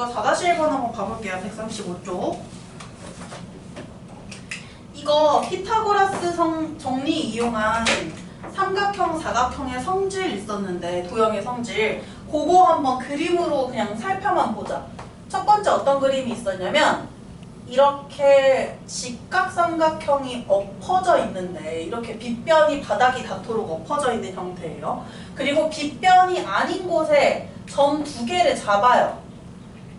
이거 4-1번 한번 봐볼게요. 135쪽. 이거 피타고라스 성, 정리 이용한 삼각형, 사각형의 성질 있었는데 도형의 성질 그거 한번 그림으로 그냥 살펴만 보자. 첫 번째 어떤 그림이 있었냐면 이렇게 직각삼각형이 엎어져 있는데 이렇게 빗변이 바닥이 닿도록 엎어져 있는 형태예요. 그리고 빗변이 아닌 곳에 점 두 개를 잡아요.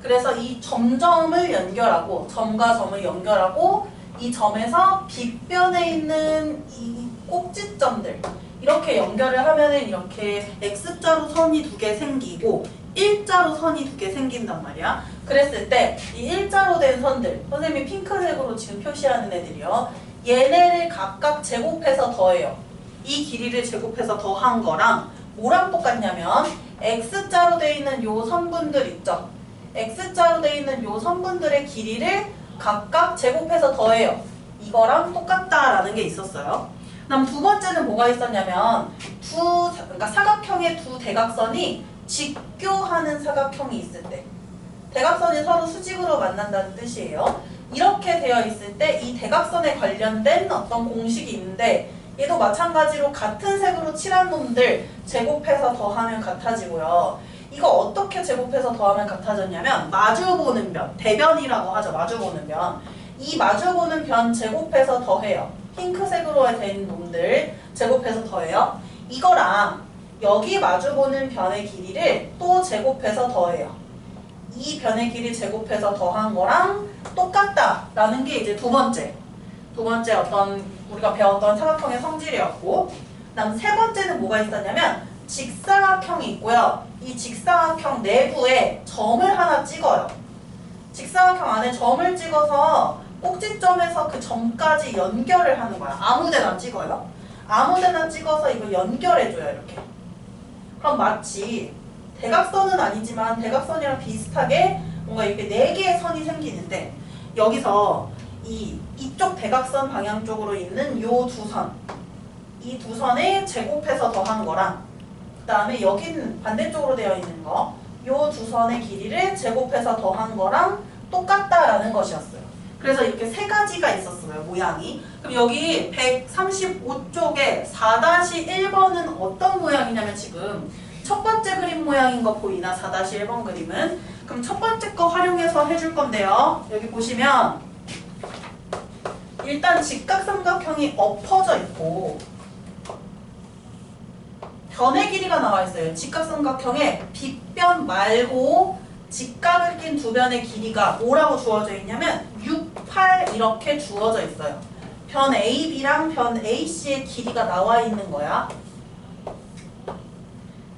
그래서 이 점점을 연결하고 점과 점을 연결하고 이 점에서 빗변에 있는 이 꼭지점들 이렇게 연결을 하면 은 이렇게 X자로 선이 두 개 생기고 일자로 선이 두 개 생긴단 말이야. 그랬을 때 이 일자로 된 선들 선생님이 핑크색으로 지금 표시하는 애들이요. 얘네를 각각 제곱해서 더해요. 이 길이를 제곱해서 더한 거랑 뭐랑 똑같냐면 X자로 돼 있는 요 선분들 있죠. X자로 돼 있는 요 선분들의 길이를 각각 제곱해서 더해요. 이거랑 똑같다라는 게 있었어요. 그다음 두 번째는 뭐가 있었냐면 두 그러니까 사각형의 두 대각선이 직교하는 사각형이 있을 때 대각선이 서로 수직으로 만난다는 뜻이에요. 이렇게 되어 있을 때 이 대각선에 관련된 어떤 공식이 있는데 얘도 마찬가지로 같은 색으로 칠한 놈들 제곱해서 더하면 같아지고요. 이거 어떻게 제곱해서 더하면 같아졌냐면 마주보는 변, 대변이라고 하죠. 마주보는 변. 이 마주보는 변 제곱해서 더해요. 핑크색으로 된 놈들 제곱해서 더해요. 이거랑 여기 마주보는 변의 길이를 또 제곱해서 더해요. 이 변의 길이 제곱해서 더한 거랑 똑같다라는 게 이제 두 번째. 두 번째 어떤 우리가 배웠던 사각형의 성질이었고 그다음 세 번째는 뭐가 있었냐면 직사각형이 있고요. 이 직사각형 내부에 점을 하나 찍어요. 직사각형 안에 점을 찍어서 꼭지점에서 그 점까지 연결을 하는 거야. 아무데나 찍어요. 아무데나 찍어서 이걸 연결해줘요. 이렇게. 그럼 마치 대각선은 아니지만 대각선이랑 비슷하게 뭔가 이렇게 네 개의 선이 생기는데 여기서 이 이쪽 대각선 방향 쪽으로 있는 요 두 선, 이 두 선에 제곱해서 더한 거랑 그 다음에 여기는 반대쪽으로 되어 있는 거, 요 두 선의 길이를 제곱해서 더한 거랑 똑같다라는 것이었어요. 그래서 이렇게 세 가지가 있었어요, 모양이. 그럼 여기 135쪽에 4-1번은 어떤 모양이냐면 지금 첫 번째 그림 모양인 거 보이나? 4-1번 그림은. 그럼 첫 번째 거 활용해서 해줄 건데요. 여기 보시면 일단 직각삼각형이 엎어져 있고 변의 길이가 나와 있어요. 직각삼각형에 빗변 말고 직각을 낀 두 변의 길이가 뭐라고 주어져 있냐면 6, 8 이렇게 주어져 있어요. 변 AB랑 변 AC의 길이가 나와 있는 거야.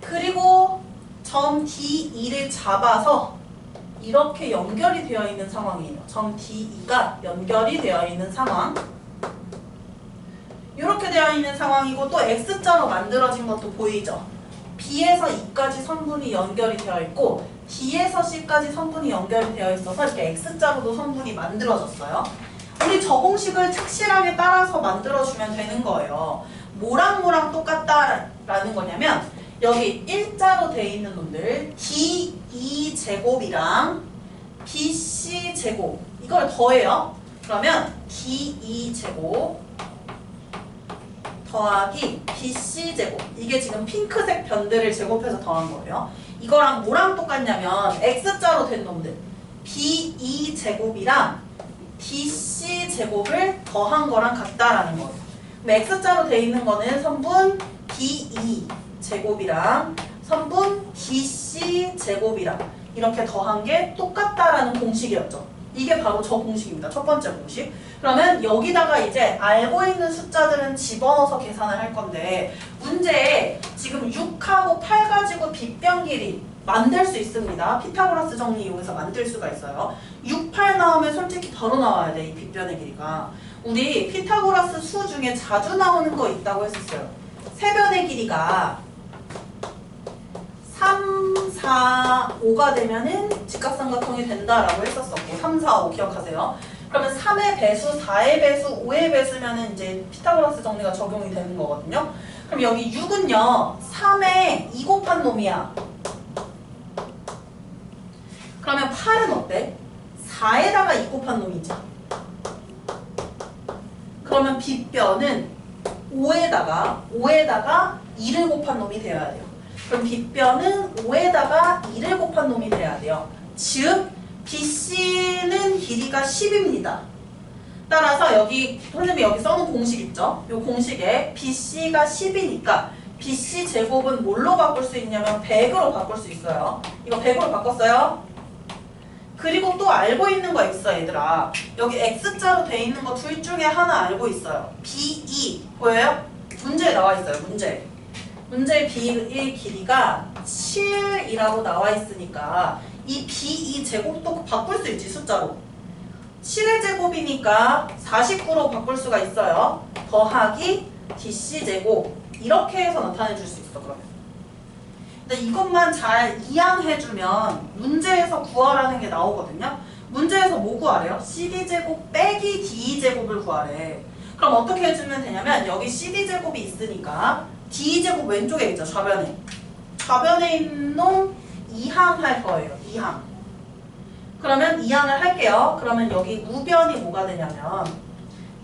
그리고 점 D2를 잡아서 이렇게 연결이 되어 있는 상황이에요. 점 D2가 연결이 되어 있는 상황. 이렇게 되어 있는 상황이고 또 X자로 만들어진 것도 보이죠? B에서 E까지 선분이 연결이 되어 있고 D에서 C까지 선분이 연결이 되어 있어서 이렇게 X자로도 선분이 만들어졌어요. 우리 저 공식을 착실하게 따라서 만들어주면 되는 거예요. 뭐랑 뭐랑 똑같다라는 거냐면 여기 일자로 돼 있는 놈들 D2 제곱이랑 BC 제곱 이걸 더해요. 그러면 D2 제곱 더하기 BC 제곱 이게 지금 핑크색 변들을 제곱해서 더한 거예요. 이거랑 뭐랑 똑같냐면 X자로 된 놈들 B2 제곱이랑 BC 제곱을 더한 거랑 같다라는 거예요. 그럼 X자로 돼 있는 거는 선분 B2 제곱이랑 선분 BC 제곱이랑 이렇게 더한 게 똑같다라는 공식이었죠. 이게 바로 저 공식입니다. 첫 번째 공식. 그러면 여기다가 이제 알고 있는 숫자들은 집어넣어서 계산을 할 건데 문제에 지금 6하고 8 가지고 빗변 길이 만들 수 있습니다. 피타고라스 정리 이용해서 만들 수가 있어요. 6, 8 나오면 솔직히 덜어 나와야 돼. 이 빗변의 길이가. 우리 피타고라스 수 중에 자주 나오는 거 있다고 했었어요. 세변의 길이가 3, 4, 5가 되면은 직각삼각형이 된다라고 했었었고 3, 4, 5 기억하세요. 그러면 3의 배수, 4의 배수, 5의 배수면은 이제 피타고라스 정리가 적용이 되는 거거든요. 그럼 여기 6은요. 3에 2 곱한 놈이야. 그러면 8은 어때? 4에다가 2 곱한 놈이지. 그러면 빗변은 5에다가 5에다가 2를 곱한 놈이 되어야 돼요. 그럼 빗변은 5에다가 2를 곱한 놈이 돼야 돼요. 즉 BC는 길이가 10입니다. 따라서 여기 선생님이 여기 써놓은 공식 있죠? 이 공식에 BC가 10이니까 BC 제곱은 뭘로 바꿀 수 있냐면 100으로 바꿀 수 있어요. 이거 100으로 바꿨어요? 그리고 또 알고 있는 거 있어 얘들아. 여기 X자로 돼 있는 거 둘 중에 하나 알고 있어요. BE 보여요? 문제에 나와 있어요. 문제. 문제 B1 길이가 7이라고 나와 있으니까 이 B2 제곱도 바꿀 수 있지 숫자로. 7의 제곱이니까 49로 바꿀 수가 있어요. 더하기 DC 제곱 이렇게 해서 나타내 줄 수 있어 그러면. 근데 이것만 잘 이양해주면 문제에서 구하라는 게 나오거든요. 문제에서 뭐 구하래요? CD 제곱 빼기 D 제곱을 구하래. 그럼 어떻게 해주면 되냐면 여기 CD 제곱이 있으니까 D 제곱 왼쪽에 있죠 좌변에. 좌변에 있는 놈 이항할 거예요. 이항. 그러면 이항을 할게요. 그러면 여기 우변이 뭐가 되냐면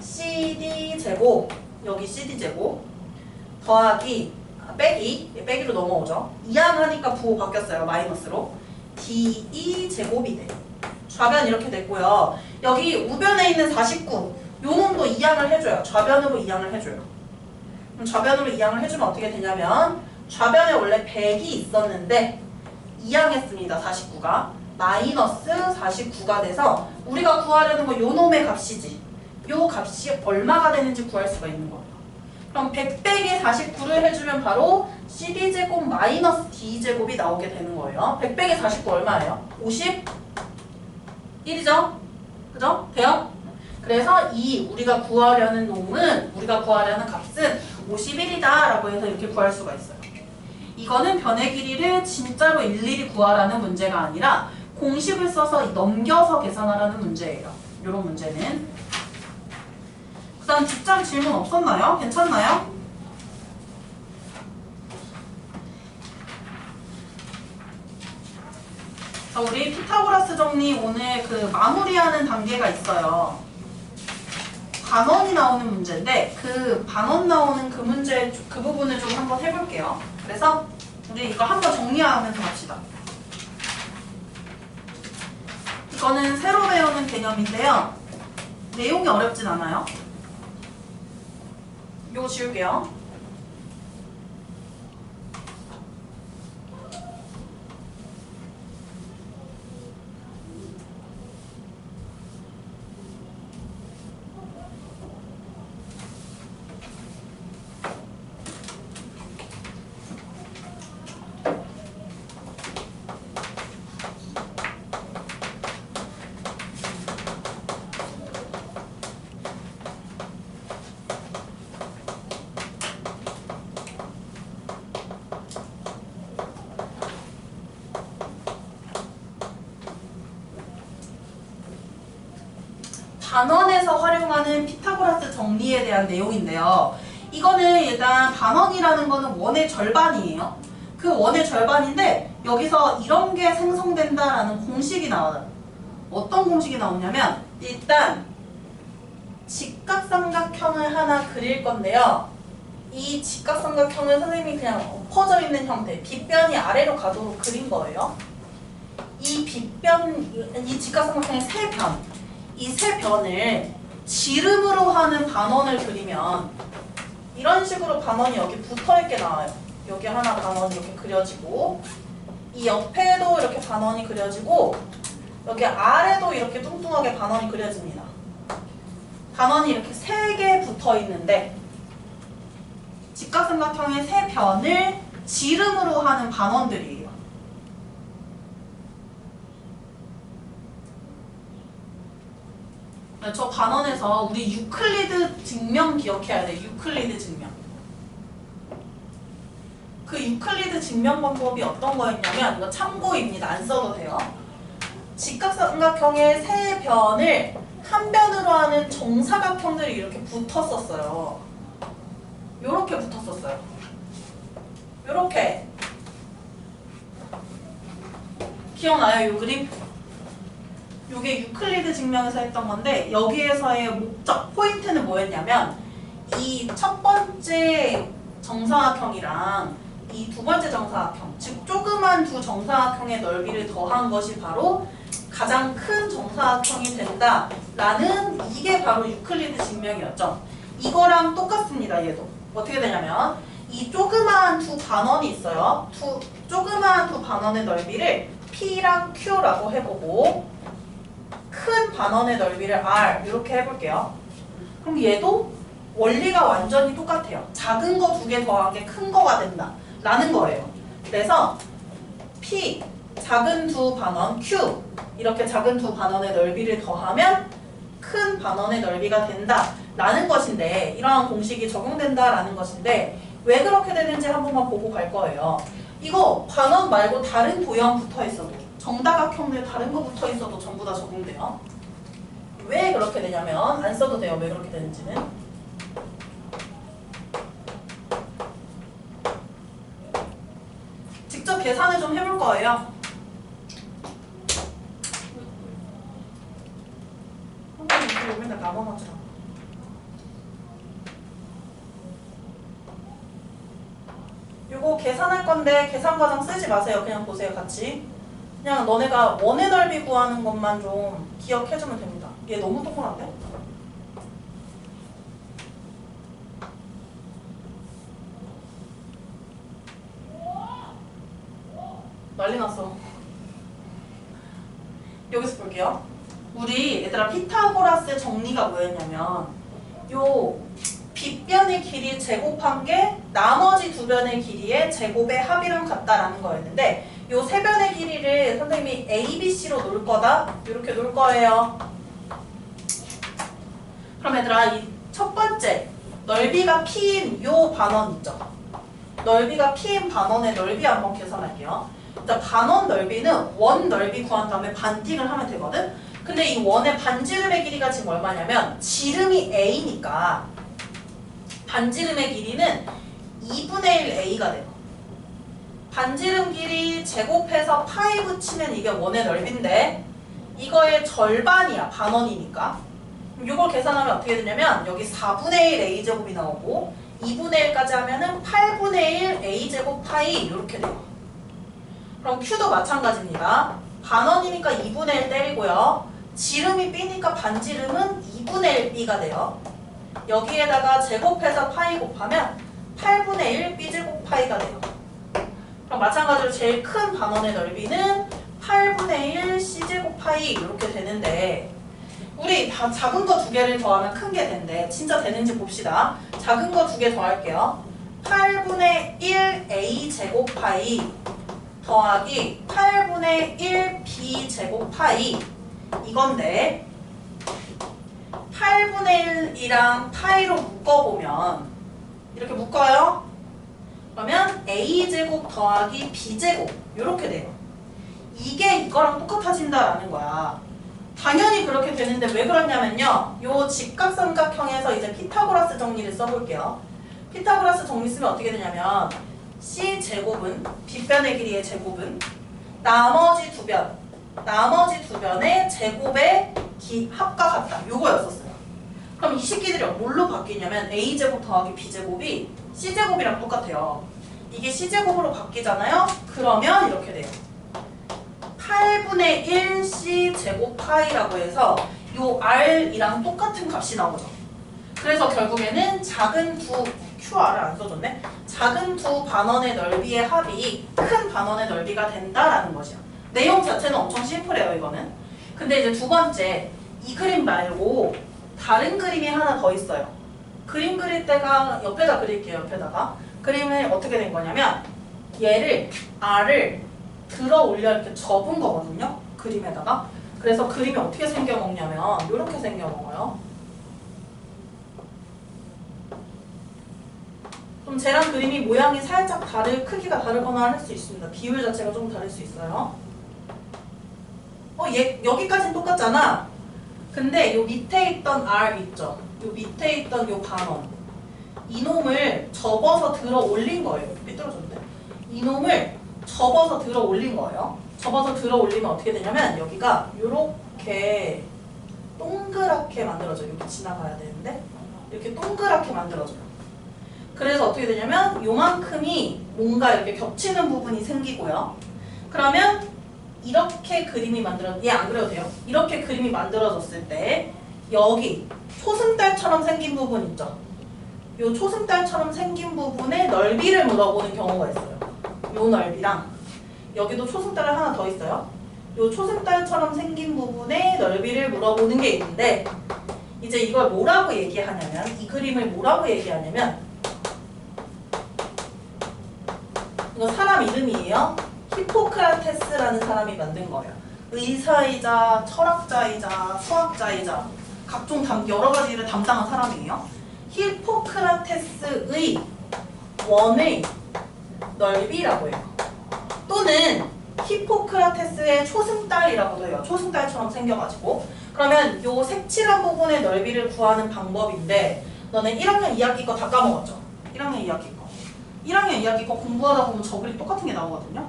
CD 제곱 여기 CD 제곱 더하기 아, 빼기 예, 빼기로 넘어오죠. 이항하니까 부호 바뀌었어요. 마이너스로 D2 제곱이 돼. 좌변 이렇게 됐고요. 여기 우변에 있는 49 요놈도 이항을 해줘요. 좌변으로 이항을 해줘요. 그럼 좌변으로 이항을 해주면 어떻게 되냐면 좌변에 원래 100이 있었는데 이항했습니다. 49가 마이너스 49가 돼서 우리가 구하려는 건 요 놈의 값이지. 요 값이 얼마가 되는지 구할 수가 있는 거예요. 그럼 100 빼기 49를 해주면 바로 CD제곱 마이너스 D제곱이 나오게 되는 거예요. 100 빼기 49 얼마예요? 51이죠? 그죠? 돼요? 그래서 이 우리가 구하려는 놈은 우리가 구하려는 값은 51이다 라고 해서 이렇게 구할 수가 있어요. 이거는 변의 길이를 진짜로 일일이 구하라는 문제가 아니라 공식을 써서 넘겨서 계산하라는 문제예요. 이런 문제는 그 다음 뒷장 질문 없었나요? 괜찮나요? 자, 우리 피타고라스 정리 오늘 그 마무리하는 단계가 있어요. 반원이 나오는 문제인데 그 반원 나오는 그 문제 그 부분을 좀 한번 해볼게요. 그래서 우리 이거 한번 정리하면서 합시다. 이거는 새로 배우는 개념인데요. 내용이 어렵진 않아요. 이거 지울게요. 반원에서 활용하는 피타고라스 정리에 대한 내용인데요. 이거는 일단 반원이라는 거는 원의 절반이에요. 그 원의 절반인데 여기서 이런 게 생성된다라는 공식이 나와요. 어떤 공식이 나오냐면 일단 직각삼각형을 하나 그릴 건데요. 이 직각삼각형은 선생님이 그냥 엎어져 있는 형태, 빗변이 아래로 가도록 그린 거예요. 이 빗변, 이 직각삼각형의 세 변, 이 세 변을 지름으로 하는 반원을 그리면 이런 식으로 반원이 여기 붙어 있게 나와요. 여기 하나 반원이 이렇게 그려지고 이 옆에도 이렇게 반원이 그려지고 여기 아래도 이렇게 뚱뚱하게 반원이 그려집니다. 반원이 이렇게 세 개 붙어 있는데 직각삼각형의 세 변을 지름으로 하는 반원들이에요. 네, 저 반원에서 우리 유클리드 증명 기억해야 돼. 유클리드 증명. 그 유클리드 증명 방법이 어떤 거였냐면 이거 참고입니다. 안 써도 돼요. 직각삼각형의 세 변을 한 변으로 하는 정사각형들이 이렇게 붙었었어요. 요렇게 붙었었어요. 요렇게. 기억나요? 이 그림? 이게 유클리드 증명에서 했던 건데 여기에서의 목적 포인트는 뭐였냐면 이 첫 번째 정사각형이랑 이 두 번째 정사각형 즉 조그만 두 정사각형의 넓이를 더한 것이 바로 가장 큰 정사각형이 된다라는 이게 바로 유클리드 증명이었죠. 이거랑 똑같습니다. 얘도 어떻게 되냐면 이 조그마한 두 반원이 있어요. 두 조그마한 두 반원의 넓이를 P랑 Q라고 해보고 큰 반원의 넓이를 R 이렇게 해볼게요. 그럼 얘도 원리가 완전히 똑같아요. 작은 거 두 개 더한 게 큰 거가 된다. 라는 거예요. 그래서 P 작은 두 반원 Q 이렇게 작은 두 반원의 넓이를 더하면 큰 반원의 넓이가 된다. 라는 것인데 이러한 공식이 적용된다 라는 것인데 왜 그렇게 되는지 한 번만 보고 갈 거예요. 이거 반원 말고 다른 도형 붙어 있어도 정다각형들 다른 거 붙어 있어도 전부 다 적용돼요. 왜 그렇게 되냐면 안 써도 돼요. 왜 그렇게 되는지는. 직접 계산을 좀 해볼 거예요. 맨날 나만 하잖아. 요거 계산할 건데 계산 과정 쓰지 마세요. 그냥 보세요, 같이. 그냥 너네가 원의 넓이 구하는 것만 좀 기억해주면 됩니다. 얘 너무 동그란데? 난리 났어. 여기서 볼게요. 우리 얘들아 피타고라스 정리가 뭐였냐면 요 빗변의 길이 제곱한 게 나머지 두 변의 길이의 제곱의 합이랑 같다라는 거였는데 요 세 변의 길이를 선생님이 A, B, C로 놓을 거다 이렇게 놓을 거예요. 그럼 얘들아 이 첫 번째 넓이가 P인 요 반원 있죠? 넓이가 P인 반원의 넓이 한번 계산할게요. 일단 반원 넓이는 원 넓이 구한 다음에 반띵을 하면 되거든? 근데 이 원의 반지름의 길이가 지금 얼마냐면 지름이 A니까 반지름의 길이는 2분의 1 A가 돼요. 반지름 길이 제곱해서 파이 붙이면 이게 원의 넓이인데 이거의 절반이야. 반원이니까. 이걸 계산하면 어떻게 되냐면 여기 4분의 1 A제곱이 나오고 2분의 1까지 하면은 8분의 1 A제곱 파이 이렇게 돼요. 그럼 Q도 마찬가지입니다. 반원이니까 2분의 1 때리고요. 지름이 B니까 반지름은 2분의 1 B가 돼요. 여기에다가 제곱해서 파이 곱하면 8분의 1 B제곱 파이가 돼요. 그럼 마찬가지로 제일 큰 반원의 넓이는 8분의 1 C제곱 파이 이렇게 되는데 우리 다 작은 거 두 개를 더하면 큰 게 된대. 진짜 되는지 봅시다. 작은 거 두 개 더할게요. 8분의 1 A 제곱 파이 더하기 8분의 1 B 제곱 파이 이건데 8분의 1이랑 파이로 묶어보면 이렇게 묶어요. 그러면 A제곱 더하기 B제곱 이렇게 돼요. 이게 이거랑 똑같아진다라는 거야. 당연히 그렇게 되는데 왜 그러냐면요. 요 직각삼각형에서 이제 피타고라스 정리를 써볼게요. 피타고라스 정리 쓰면 어떻게 되냐면 C제곱은 빗변의 길이의 제곱은 나머지 두 변, 나머지 두 변의 제곱의 기, 합과 같다. 요거였었어요. 그럼 이 식기들이 뭘로 바뀌냐면 A제곱 더하기 B제곱이 C제곱이랑 똑같아요. 이게 C제곱으로 바뀌잖아요? 그러면 이렇게 돼요. 8분의 1 C제곱 파이라고 해서 요 R이랑 똑같은 값이 나오죠. 그래서 결국에는 작은 두 QR을 안 써줬네. 작은 두 반원의 넓이의 합이 큰 반원의 넓이가 된다라는 거죠. 내용 자체는 엄청 심플해요, 이거는. 근데 이제 두 번째, 이 그림 말고 다른 그림이 하나 더 있어요. 그림 그릴 때가 옆에다 그릴게요, 옆에다가. 그림을 어떻게 된 거냐면 얘를 R을 들어 올려 이렇게 접은 거거든요. 그림에다가. 그래서 그림이 어떻게 생겨 먹냐면 이렇게 생겨 먹어요. 좀 쟤랑 그림이 모양이 살짝 다를 크기가 다르거나 할 수 있습니다. 비율 자체가 좀 다를 수 있어요. 어, 얘 여기까지는 똑같잖아. 근데 요 밑에 있던 R 있죠. 요 밑에 있던 요 반원. 이놈을 접어서 들어 올린 거예요. 삐뚤어졌네. 이놈을 접어서 들어 올린 거예요. 접어서 들어 올리면 어떻게 되냐면 여기가 이렇게 동그랗게 만들어져요. 이렇게 지나가야 되는데 이렇게 동그랗게 만들어져요. 그래서 어떻게 되냐면 요만큼이 뭔가 이렇게 겹치는 부분이 생기고요. 그러면 이렇게 그림이 만들어 얘 안 그려도 돼요. 이렇게 그림이 만들어졌을 때 여기 초승달처럼 생긴 부분 있죠. 요 초승달처럼 생긴 부분의 넓이를 물어보는 경우가 있어요. 요 넓이랑 여기도 초승달을 하나 더 있어요. 요 초승달처럼 생긴 부분의 넓이를 물어보는 게 있는데 이제 이걸 뭐라고 얘기하냐면 이 그림을 뭐라고 얘기하냐면 이거 사람 이름이에요. 히포크라테스라는 사람이 만든 거예요. 의사이자 철학자이자 수학자이자 각종 담, 여러 가지 일을 담당한 사람이에요. 히포크라테스의 원의 넓이라고 해요. 또는 히포크라테스의 초승달이라고도 해요. 초승달처럼 생겨가지고. 그러면 요 색칠한 부분의 넓이를 구하는 방법인데 너네 1학년 2학기 거 다 까먹었죠? 1학년 2학기 거. 1학년 2학기 거 공부하다 보면 저 그림 똑같은 게 나오거든요.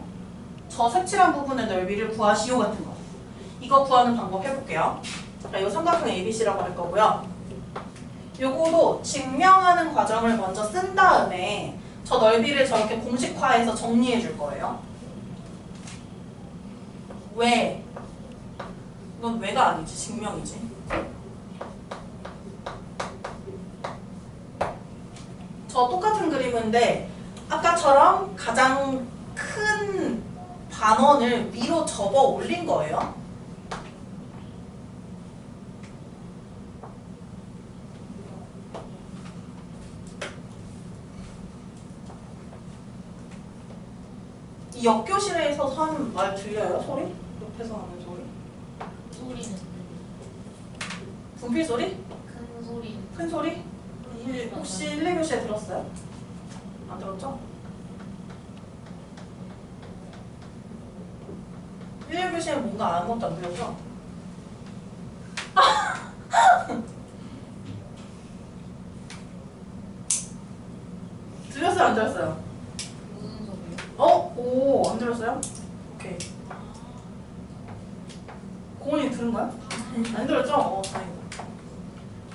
저 색칠한 부분의 넓이를 구하시오 같은 거. 이거 구하는 방법 해볼게요. 자, 이 삼각형 ABC라고 할 거고요. 요거도 증명하는 과정을 먼저 쓴 다음에 저 넓이를 저렇게 공식화해서 정리해 줄 거예요. 왜? 이건 왜가 아니지, 증명이지. 저 똑같은 그림인데 아까처럼 가장 큰 반원을 위로 접어 올린 거예요. 이 옆교실에서 하는 말 들려요? 소리? 옆에서 하는 소리? 소리는 분필 소리? 큰 소리 큰 소리? 일- 혹시 1, 2교시에 들었어요? 안 들었죠? 1, 2교시에 뭔가 아무것도 안 들렸죠? 들렸어요? 안 들렸어요? 무슨 소리요? 어? 오, 안 들었어요? 오케이. 공원이 들은 거야? 안 들었죠? 어.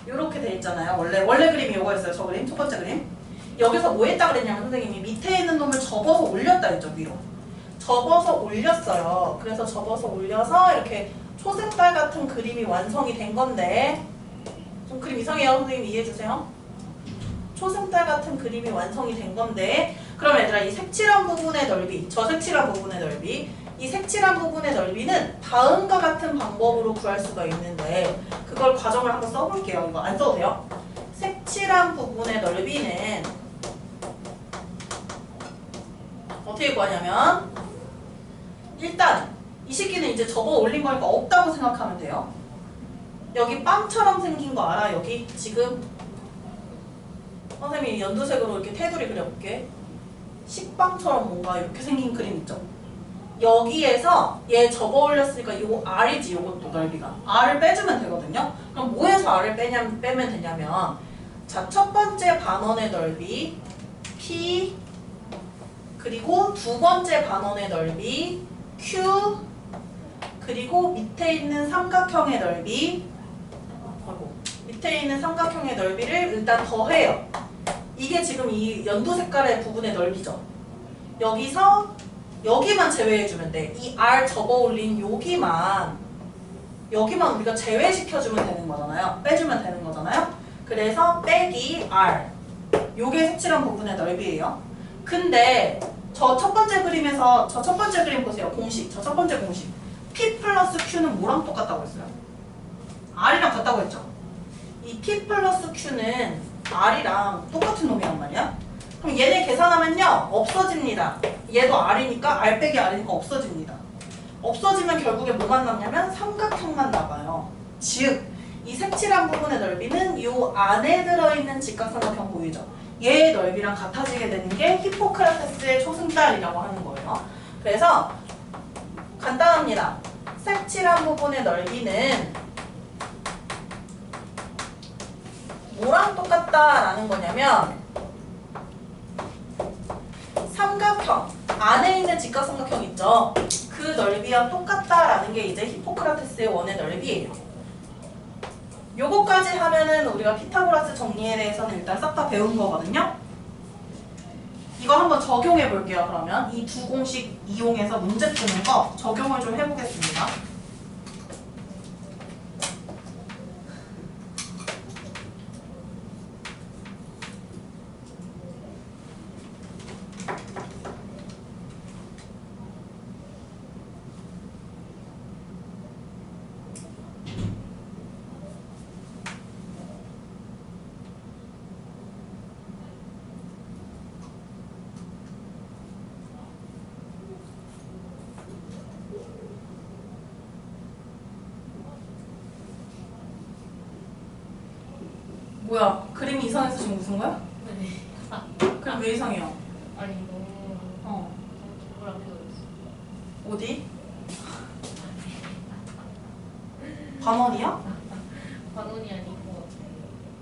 요렇게 돼 있잖아요. 원래, 원래 그림이 요거였어요. 저 그림, 첫 번째 그림. 여기서 뭐 했다 그랬냐면 선생님이 밑에 있는 놈을 접어서 올렸다 했죠, 위로. 접어서 올렸어요. 그래서 접어서 올려서 이렇게 초색깔 같은 그림이 완성이 된 건데 좀 그림 이상해요. 선생님 이해해 주세요. 초승달 같은 그림이 완성이 된 건데 그럼 얘들아 이 색칠한 부분의 넓이 저 색칠한 부분의 넓이 이 색칠한 부분의 넓이는 다음과 같은 방법으로 구할 수가 있는데 그걸 과정을 한번 써볼게요. 이거 안 써도 돼요? 색칠한 부분의 넓이는 어떻게 구하냐면 일단 이 새끼는 이제 접어 올린 거니까 없다고 생각하면 돼요. 여기 빵처럼 생긴 거 알아? 여기? 지금? 선생님이 연두색으로 이렇게 테두리 그려볼게. 식빵처럼 뭔가 이렇게 생긴 그림 있죠? 여기에서 얘 접어 올렸으니까 요 R이지 요것도 넓이가. R을 빼주면 되거든요. 그럼 뭐에서 R을 빼냐면, 빼면 되냐면 자, 첫 번째 반원의 넓이 P 그리고 두 번째 반원의 넓이 Q 그리고 밑에 있는 삼각형의 넓이 아이고, 밑에 있는 삼각형의 넓이를 일단 더해요. 이게 지금 이 연두 색깔의 부분의 넓이죠. 여기서 여기만 제외해주면 돼. 이 R 접어 올린 여기만 여기만 우리가 제외시켜주면 되는 거잖아요. 빼주면 되는 거잖아요. 그래서 빼기 R 요게 색칠한 부분의 넓이에요. 근데 저 첫 번째 그림에서 저 첫 번째 그림 보세요. 공식. 저 첫 번째 공식. P 플러스 Q는 뭐랑 똑같다고 했어요? R이랑 같다고 했죠. 이 P 플러스 Q는 R이랑 똑같은 놈이란 말이야. 그럼 얘네 계산하면요 없어집니다. 얘도 R이니까 R 빼기 R이니까 없어집니다. 없어지면 결국에 뭐만 남냐면 삼각형만 남아요. 즉, 이 색칠한 부분의 넓이는 이 안에 들어있는 직각삼각형 보이죠? 얘의 넓이랑 같아지게 되는 게 히포크라테스의 초승달이라고 하는 거예요. 그래서 간단합니다. 색칠한 부분의 넓이는 뭐랑 똑같다라는 거냐면 삼각형 안에 있는 직각삼각형 있죠? 그그 넓이와 똑같다라는 게 이제 히포크라테스의 원의 넓이에요. 요거까지 하면은 우리가 피타고라스 정리에 대해서는 일단 싹 다 배운 거거든요. 이거 한번 적용해 볼게요. 그러면 이 두 공식 이용해서 문제 푸는 거 적용을 좀 해보겠습니다. 뭐야? 그림이 이상해서 지금 웃은 거야? 네. 아, 그럼 왜 이상해요? 아니 너무 어. 동그랗게 그렸어. 어디? 반원이야? 반원이 같아.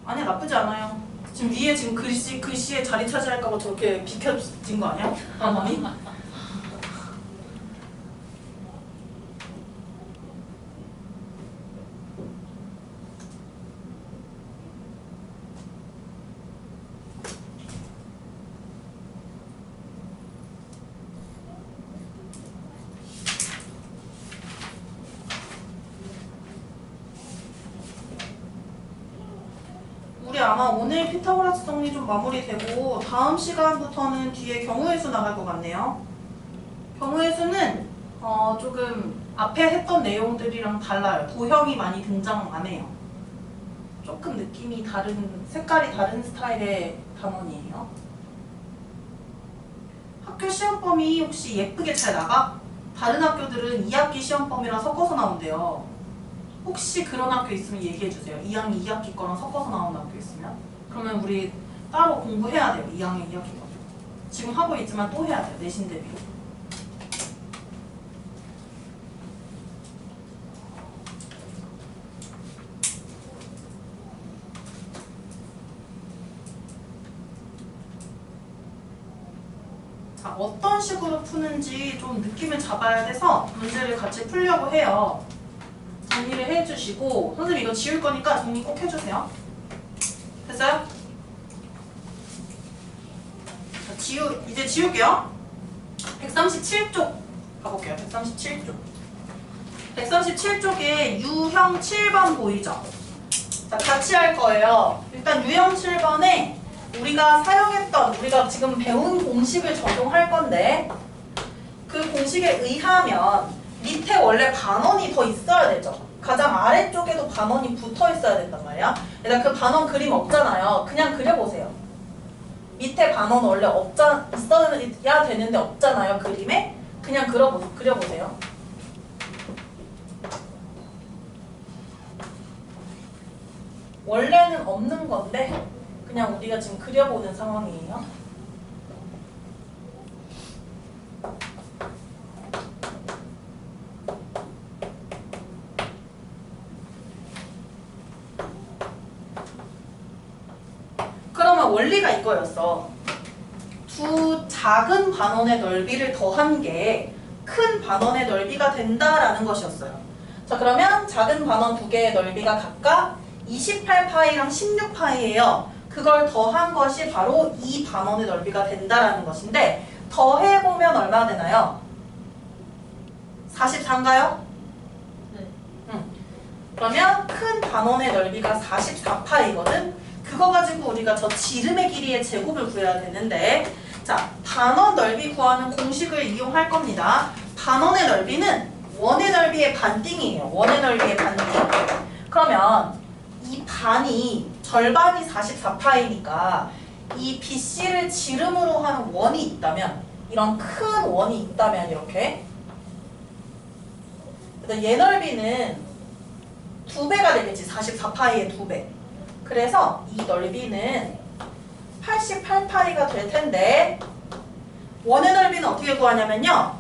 아니야 나쁘지 않아요. 지금 위에 지금 글씨 글씨에 자리 차지할까봐 저렇게 비켜진 거 아니야? 반원이? 우리 아마 오늘 피타고라스 정리 좀 마무리되고 다음 시간부터는 뒤에 경우의 수 나갈 것 같네요. 경우의 수는 어, 조금 앞에 했던 내용들이랑 달라요. 도형이 많이 등장 안 해요. 조금 느낌이 다른 색깔이 다른 스타일의 단원이에요. 학교 시험범위 혹시 예쁘게 잘 나가? 다른 학교들은 2학기 시험범위랑 섞어서 나온대요. 혹시 그런 학교 있으면 얘기해 주세요. 2학년 2학기 거랑 섞어서 나오는 학교 있으면. 그러면 우리 따로 공부해야 돼요. 2학년 2학기 거. 지금 하고 있지만 또 해야 돼요. 내신 대비로. 자, 어떤 식으로 푸는지 좀 느낌을 잡아야 돼서 문제를 같이 풀려고 해요. 정리를 해주시고 선생님 이거 지울 거니까 정리 꼭 해주세요. 됐어요? 자, 지우 이제 지울게요. 137쪽 가볼게요. 137쪽. 137쪽에 유형 7번 보이죠? 자, 같이 할 거예요. 일단 유형 7번에 우리가 사용했던 우리가 지금 배운 공식을 적용할 건데 그 공식에 의하면 밑에 원래 반원이 더 있어야 되죠. 가장 아래쪽에도 반원이 붙어 있어야 된단 말이야. 일단 그 반원 그림 없잖아요. 그냥 그려보세요. 밑에 반원 원래 없자, 있어야 되는데 없잖아요. 그림에. 그냥 그려보, 그려보세요. 원래는 없는 건데 그냥 우리가 지금 그려보는 상황이에요. 그러면 원리가 이거였어. 두 작은 반원의 넓이를 더한 게 큰 반원의 넓이가 된다라는 것이었어요. 자 그러면 작은 반원 두 개의 넓이가 각각 28파이랑 16파이예요. 그걸 더한 것이 바로 이 반원의 넓이가 된다라는 것인데 더해보면 얼마나 되나요? 44인가요? 네. 그러면 큰 반원의 넓이가 44파이거든. 그거 가지고 우리가 저 지름의 길이의 제곱을 구해야 되는데 자 반원 넓이 구하는 공식을 이용할 겁니다. 반원의 넓이는 원의 넓이의 반띵이에요. 원의 넓이의 반띵. 그러면 이 반이 절반이 44파이니까 이 BC를 지름으로 하는 원이 있다면 이런 큰 원이 있다면 이렇게 얘 넓이는 두 배가 되겠지. 44파이의 두 배. 그래서 이 넓이는 88파이가 될 텐데 원의 넓이는 어떻게 구하냐면요.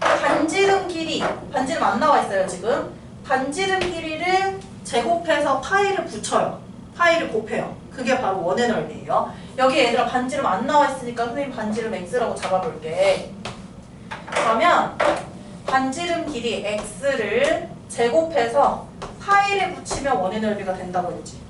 반지름 길이, 반지름 안 나와 있어요 지금. 반지름 길이를 제곱해서 파이를 붙여요. 파이를 곱해요. 그게 바로 원의 넓이에요. 여기 얘들아 반지름 안 나와 있으니까 선생님 반지름 x라고 잡아볼게. 그러면 반지름 길이 x를 제곱해서 파이를 붙이면 원의 넓이가 된다고 했지.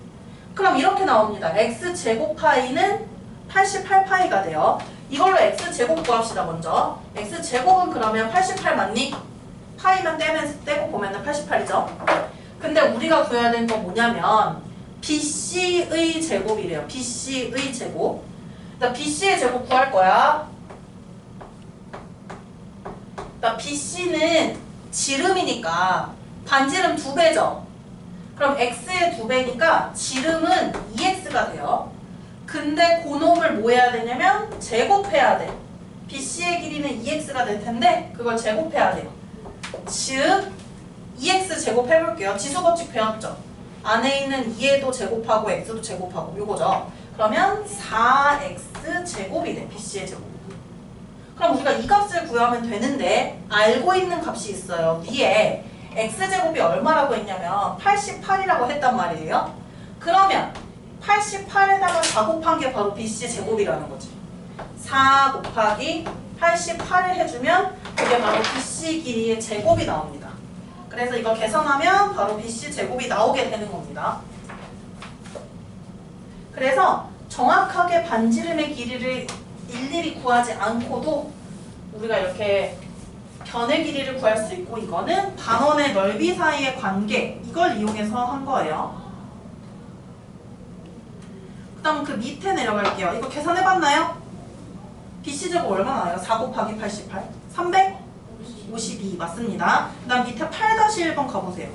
그럼 이렇게 나옵니다. x 제곱 파이는 88파이가 돼요. 이걸로 x 제곱 구합시다 먼저. x 제곱은 그러면 88 맞니? 파이만 떼면 떼고 보면 은 88이죠. 근데 우리가 구해야 되는 건 뭐냐면 BC의 제곱이래요. BC의 제곱. 나 BC의 제곱 구할 거야. 나 BC는 지름이니까 반지름 두 배죠. 그럼 x의 두 배니까 지름은 2x가 돼요. 근데 고놈을 뭐 해야 되냐면 제곱해야 돼. BC의 길이는 2x가 될 텐데 그걸 제곱해야 돼요. 즉 2x 제곱해볼게요. 지수 법칙 배웠죠? 안에 있는 2에도 제곱하고 x도 제곱하고 요거죠. 그러면 4x 제곱이 돼. BC의 제곱. 그럼 우리가 이 값을 구하면 되는데 알고 있는 값이 있어요. 위에 x제곱이 얼마라고 했냐면 88이라고 했단 말이에요. 그러면 88에다가 4 곱한 게 바로 BC 제곱이라는 거지. 4 곱하기 88을 해주면 그게 바로 BC 길이의 제곱이 나옵니다. 그래서 이걸 계산하면 바로 BC 제곱이 나오게 되는 겁니다. 그래서 정확하게 반지름의 길이를 일일이 구하지 않고도 우리가 이렇게 변의 길이를 구할 수 있고 이거는 반원의 넓이 사이의 관계 이걸 이용해서 한 거예요. 그 다음 그 밑에 내려갈게요. 이거 계산해봤나요? BC 제곱 얼마 나요? 4 곱하기 88? 352 맞습니다. 그 다음 밑에 8-1번 가보세요.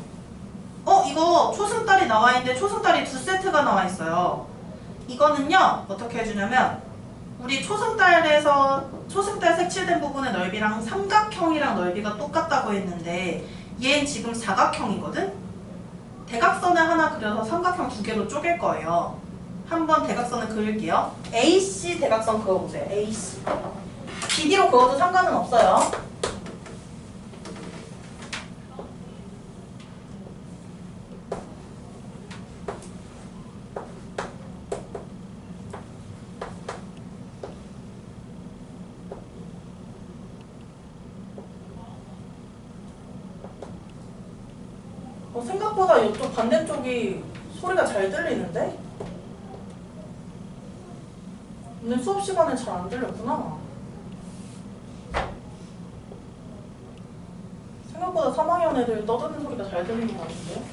어 이거 초승달이 나와 있는데 초승달이 두 세트가 나와 있어요. 이거는요 어떻게 해주냐면 우리 초승달에서 초승달 색칠된 부분의 넓이랑 삼각형이랑 넓이가 똑같다고 했는데 얘는 지금 사각형이거든? 대각선을 하나 그려서 삼각형 두 개로 쪼갤 거예요. 한번 대각선을 그릴게요. AC 대각선 그어보세요. AC. 비디로 그어도 상관은 없어요. 어, 생각보다 이쪽 반대쪽이 소리가 잘 들리는데? 오늘 수업 시간에 잘 안 들렸구나. 생각보다 3학년 애들 떠드는 소리가 잘 들리는 것 같은데요?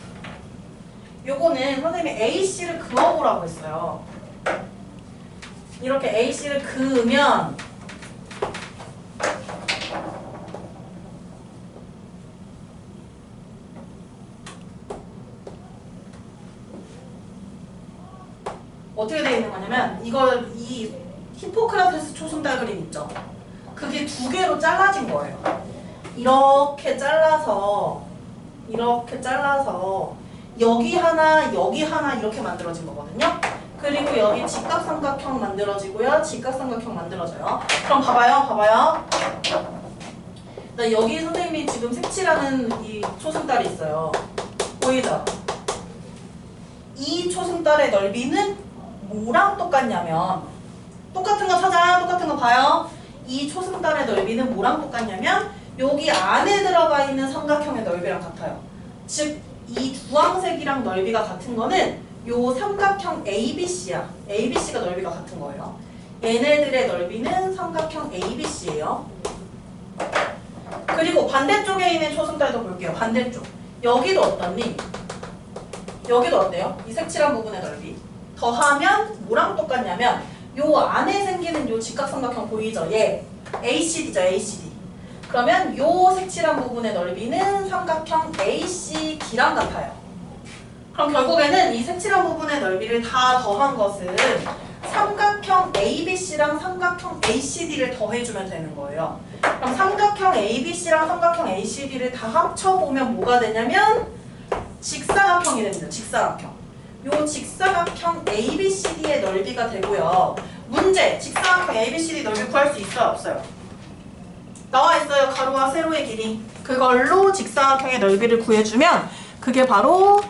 요거는 선생님이 AC를 그어보라고 했어요. 이렇게 AC를 그으면 어떻게 되어 있는 거냐면 이걸 이 히포크라테스 초승달 그림 있죠? 그게 두 개로 잘라진 거예요. 이렇게 잘라서 이렇게 잘라서 여기 하나 여기 하나 이렇게 만들어진 거거든요. 그리고 여기 직각삼각형 만들어지고요. 직각삼각형 만들어져요. 그럼 봐봐요, 봐봐요. 나 여기 선생님이 지금 색칠하는 이 초승달이 있어요. 보이죠? 이 초승달의 넓이는 뭐랑 똑같냐면 똑같은 거 찾아 똑같은 거 봐요 이 초승달의 넓이는 뭐랑 똑같냐면 여기 안에 들어가 있는 삼각형의 넓이랑 같아요 즉 이 주황색이랑 넓이가 같은 거는 요 삼각형 ABC야. ABC가 넓이가 같은 거예요. 얘네들의 넓이는 삼각형 ABC예요. 그리고 반대쪽에 있는 초승달도 볼게요. 반대쪽. 여기도 어떻니? 여기도 어때요? 이 색칠한 부분의 넓이. 더하면 뭐랑 똑같냐면 요 안에 생기는 요 직각삼각형 보이죠? 얘 ACD죠 ACD 그러면 요 색칠한 부분의 넓이는 삼각형 ACD랑 같아요 그럼 결국에는 이 색칠한 부분의 넓이를 다 더한 것은 삼각형 ABC랑 삼각형 ACD를 더해주면 되는 거예요 그럼 삼각형 ABC랑 삼각형 ACD를 다 합쳐보면 뭐가 되냐면 직사각형이 됩니다 직사각형 요 직사각형 ABCD의 넓이가 되고요. 문제, 직사각형 ABCD 넓이 구할 수 있어요, 없어요? 나와 있어요, 가로와 세로의 길이. 그걸로 직사각형의 넓이를 구해주면 그게 바로